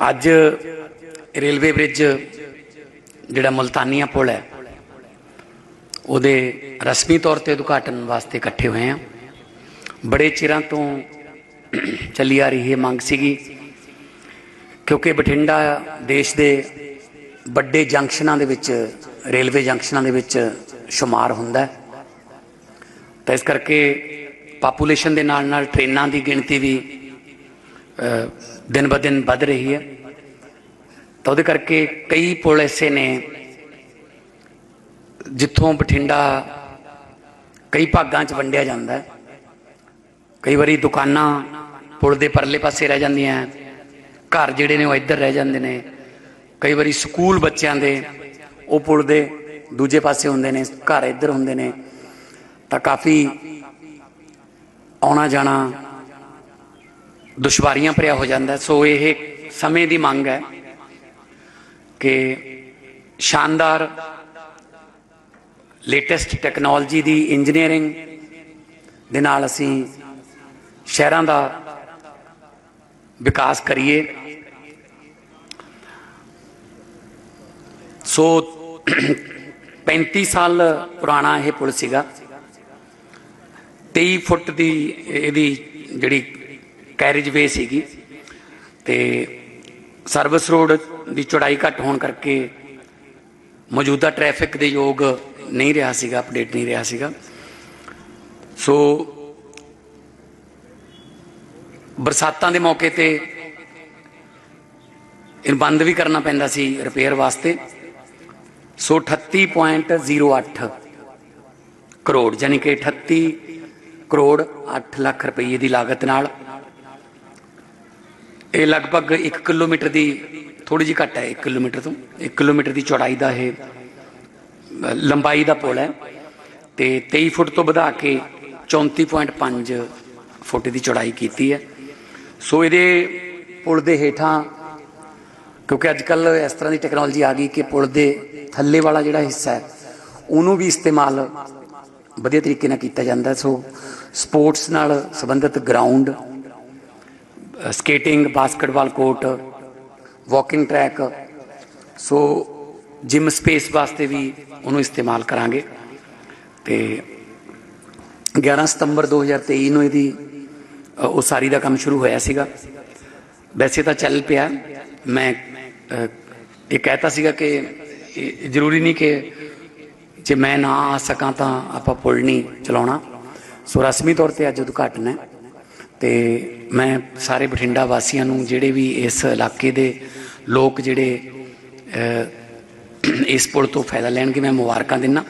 ਅੱਜ railway bridge ਜਿਹੜਾ ਮੁਲਤਾਨੀਆ ਪੁਲ ਹੈ, ਉਹਦੇ ਰਸਮੀ ਤੌਰ ਤੇ ਉਦਘਾਟਨ ਵਾਸਤੇ ਇਕੱਠੇ ਹੋਏ ਆ ਬੜੇ ਚਿਰਾਂ ਤੋਂ ਚੱਲੀ ਆ ਰਹੀ ਇਹ ਮੰਗ ਸੀਗੀ, ਕਿਉਂਕਿ ਬਠਿੰਡਾ ਦੇਸ਼ ਦੇ ਵੱਡੇ ਜੰਕਸ਼ਨਾਂ ਦੇ ਵਿੱਚ, ਰੇਲਵੇ ਜੰਕਸ਼ਨਾਂ ਦੇ ਵਿੱਚ ਸ਼ੁਮਾਰ ਹੁੰਦਾ ਹੈ। ਤਾਂ ਇਸ ਕਰਕੇ ਪਾਪੂਲੇਸ਼ਨ ਦੇ ਨਾਲ ਨਾਲ ਟ੍ਰੇਨਾਂ ਦੀ ਗਿਣਤੀ ਵੀ ਦਿਨ ਬ ਦਿਨ ਵੱਧ ਰਹੀ ਹੈ। ਤਾਂ ਉਹਦੇ ਕਰਕੇ ਕਈ ਪੁਲ ਐਸੇ ਨੇ ਜਿੱਥੋਂ ਬਠਿੰਡਾ ਕਈ ਭਾਗਾਂ 'ਚ ਵੰਡਿਆ ਜਾਂਦਾ ਹੈ। ਕਈ ਵਾਰੀ ਦੁਕਾਨਾਂ ਪੁਲ ਦੇ ਪਰਲੇ ਪਾਸੇ ਰਹਿ ਜਾਂਦੀਆਂ ਘਰ ਜਿਹੜੇ ਨੇ ਉਹ ਇੱਧਰ ਰਹਿ ਜਾਂਦੇ ਨੇ। ਕਈ ਵਾਰੀ ਸਕੂਲ ਬੱਚਿਆਂ ਦੇ ਉਹ ਪੁਲ ਦੇ ਦੂਜੇ ਪਾਸੇ ਹੁੰਦੇ ਨੇ, ਘਰ ਇੱਧਰ ਹੁੰਦੇ ਨੇ। ਤਾਂ ਕਾਫੀ ਆਉਣਾ ਜਾਣਾ ਦੁਸ਼ਵਾਰੀਆਂ ਭਰਿਆ ਹੋ ਜਾਂਦਾ ਸੋ ਇਹ ਸਮੇਂ ਦੀ ਮੰਗ ਹੈ ਕਿ ਸ਼ਾਨਦਾਰ ਲੇਟੈਸਟ ਟੈਕਨੋਲੋਜੀ ਦੀ ਇੰਜੀਨੀਅਰਿੰਗ ਦੇ ਨਾਲ ਅਸੀਂ ਸ਼ਹਿਰਾਂ ਦਾ ਵਿਕਾਸ ਕਰੀਏ। ਸੋ 35 ਸਾਲ ਪੁਰਾਣਾ ਇਹ ਪੁਲ ਸੀਗਾ। 23 ਫੁੱਟ ਦੀ ਇਹਦੀ ਜਿਹੜੀ ਕੈਰੇਜ ਵੇ ਸੀਗੀ ਤੇ ਸਰਵਿਸ ਰੋਡ ਦੀ ਚੌੜਾਈ ਘੱਟ ਹੋਣ ਕਰਕੇ ਮੌਜੂਦਾ ਟ੍ਰੈਫਿਕ ਦੇ ਯੋਗ ਨਹੀਂ ਰਿਹਾ ਸੀਗਾ, ਅਪਡੇਟ ਨਹੀਂ ਰਿਹਾ ਸੀਗਾ। ਸੋ ਬਰਸਾਤਾਂ ਦੇ ਮੌਕੇ ਤੇ ਇਹ ਬੰਦ ਵੀ ਕਰਨਾ ਪੈਂਦਾ ਸੀ ਰਿਪੇਅਰ ਵਾਸਤੇ। ਸੋ 38.08 ਕਰੋੜ, ਯਾਨੀ ਕਿ 38 ਕਰੋੜ 8 ਲੱਖ ਰੁਪਏ ਦੀ ਲਾਗਤ ਨਾਲ ਇਹ ਲਗਭਗ 1 ਕਿਲੋਮੀਟਰ ਦੀ ਥੋੜੀ ਜਿਹੀ ਘੱਟ ਹੈ 1 ਕਿਲੋਮੀਟਰ ਤੋਂ 1 ਕਿਲੋਮੀਟਰ ਦੀ ਚੌੜਾਈ ਦਾ ਇਹ ਲੰਬਾਈ ਦਾ ਪੁਲ ਹੈ ਤੇ 23 ਫੁੱਟ ਤੋਂ ਵਧਾ ਕੇ 34.5 ਫੁੱਟ ਦੀ ਚੌੜਾਈ ਕੀਤੀ ਹੈ। ਸੋ ਇਹਦੇ ਪੁਲ ਦੇ ਹੇਠਾਂ, ਕਿਉਂਕਿ ਅੱਜ ਕੱਲ ਇਸ ਤਰ੍ਹਾਂ ਦੀ ਟੈਕਨੋਲੋਜੀ ਆ ਗਈ ਕਿ ਪੁਲ ਦੇ ਥੱਲੇ ਵਾਲਾ ਜਿਹੜਾ ਹਿੱਸਾ ਹੈ, ਉਹਨੂੰ ਵੀ ਇਸਤੇਮਾਲ ਵਧੀਆ ਤਰੀਕੇ ਨਾਲ ਕੀਤਾ ਜਾਂਦਾ ਸੋ ਸਪੋਰਟਸ ਨਾਲ ਸੰਬੰਧਿਤ ground skating basketball court walking track so gym space ਵਾਸਤੇ ਵੀ ਉਹਨੂੰ ਇਸਤੇਮਾਲ ਕਰਾਂਗੇ। ਤੇ 11 ਸਤੰਬਰ 2023 ਨੂੰ ਇਹਦੀ ਅ, ਉਸਾਰੀ ਦਾ ਕੰਮ ਸ਼ੁਰੂ ਹੋਇਆ ਸੀਗਾ। ਵੈਸੇ ਤਾਂ ਚੱਲ ਪਿਆ। ਮੈਂ ਇਹ ਕਹਿਤਾ ਸੀਗਾ ਕਿ ਇਹ ਜ਼ਰੂਰੀ ਨਹੀਂ ਕਿ ਜੇ ਮੈਂ ਨਾ ਆ ਸਕਾਂ ਤਾਂ ਆਪਾਂ ਪੁਲ ਨਹੀਂ ਚਲਾਉਣਾ। ਸੋ ਰਸਮੀ ਤੌਰ ਤੇ ਅੱਜ ਉਦਘਾਟਨ ਹੈ। ਤੇ ਮੈਂ ਸਾਰੇ ਬਠਿੰਡਾ ਵਾਸੀਆਂ ਨੂੰ ਜਿਹੜੇ ਵੀ ਇਸ ਇਲਾਕੇ ਦੇ ਲੋਕ ਜਿਹੜੇ ਇਸ ਪੁਲ ਤੋਂ ਫਾਇਦਾ ਲੈਣਗੇ, ਮੈਂ ਮੁਬਾਰਕਾਂ ਦਿੰਦਾ